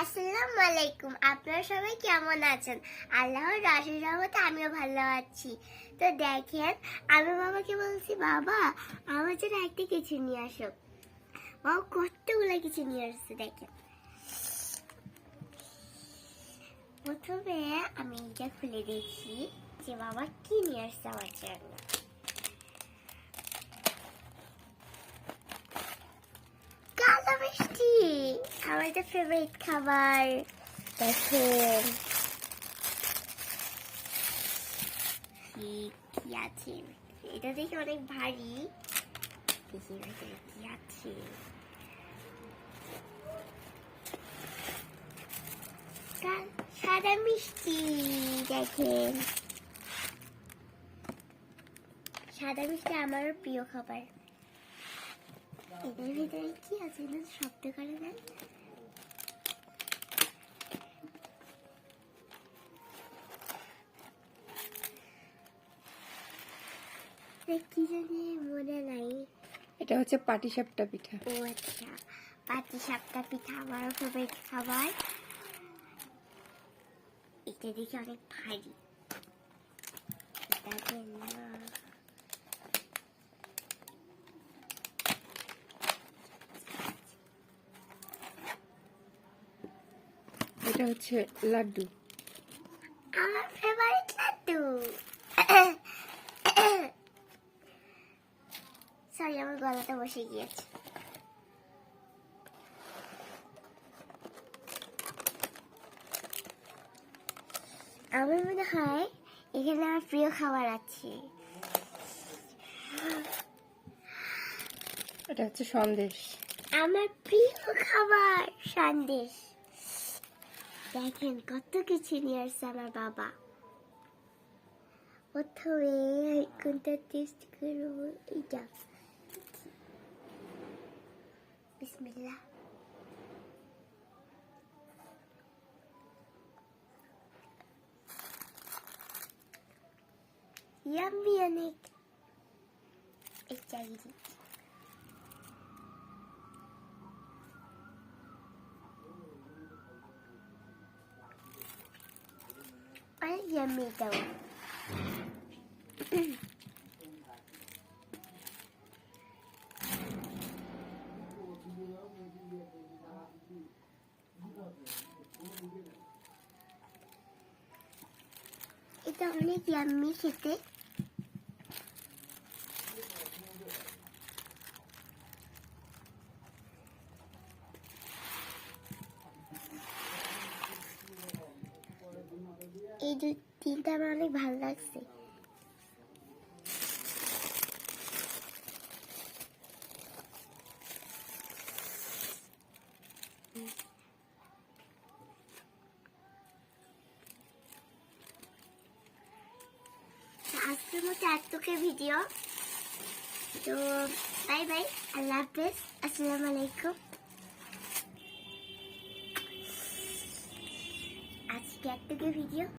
আসসালামু আলাইকুম আপনারা সবাই কেমন আছেন? আল্লাহর রাশের রহমতে আমিও ভালো আছি। তো দেখেন, আমি বাবাকে বলছি, বাবা, আমার জন্য একটা কিছু নিয়ে আসো। বাবা কতগুলো কিছু নিয়ে আসছে দেখেন। প্রথমে আমি এটা খুলে দেখি যে বাবা কি নিয়ে আসছে আমার জন্য কালো মিষ্টি আমার ফেভারিট খাবার। দেখেন। কি কি আছে? এটা দেখে অনেক ভারী। দেখি কি আছে? সাদা মিষ্টি, দেখেন। সাদা মিষ্টি আমারও প্রিয় খাবার। এটার ভিতরে কি আছে? না শব্দ করে না। কি জানি মনে নাই। এটা হচ্ছে পাটিসাপটা পিঠা। ও আচ্ছা পাটি সাপটা পিঠা আমারও ফেভারিট খাবার। এটা দেখি অনেক ভারী। এটা হচ্ছে লাড্ডু। আমার ফেভারিট লাড্ডু। সরি আমার গলাটা বসে গিয়েছে। আমার মনে হয় এখানে আমার প্রিয় খাবার আছে। এটা হচ্ছে সন্দেশ। আমার প্রিয় খাবার সন্দেশ। দেখেন কত কিছু নিয়ে আসছে আমার বাবা। প্রথমে কোনটা টেস্ট করব? এইটা বিসমিল্লাহ ইয়াম্মি অনেক এইটা দিচ্ছি অনেক ইয়াম্মি এটাও এটা অনেক ইয়াম্মি খেতে। এই দু তিনটা আমার অনেক ভালো লাগছে। তো আজকের মতো এতকে ভিডিও তো বাই বাই আল্লাহ হাফেজ আসসালামু আলাইকুম। আজকে এতকে ভিডিও